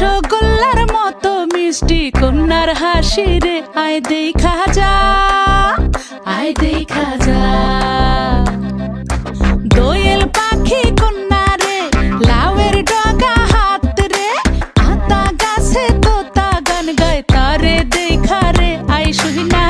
রসগোল্লার মতো মিষ্টি কন্যার হাসি রে আয় দেখা যা, আয় দেখা যা। দোয়েল পাখি কন্যা রে লাউয়ের ডগা হাত রে আতা গাছে তোতা গান গায়, তারে দেখা রে, আয় শুই না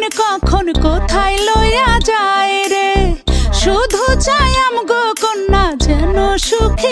মন কখন কোথায় লইয়া যায় রে? শুধু চাই আমগো কন্যা যেন সুখী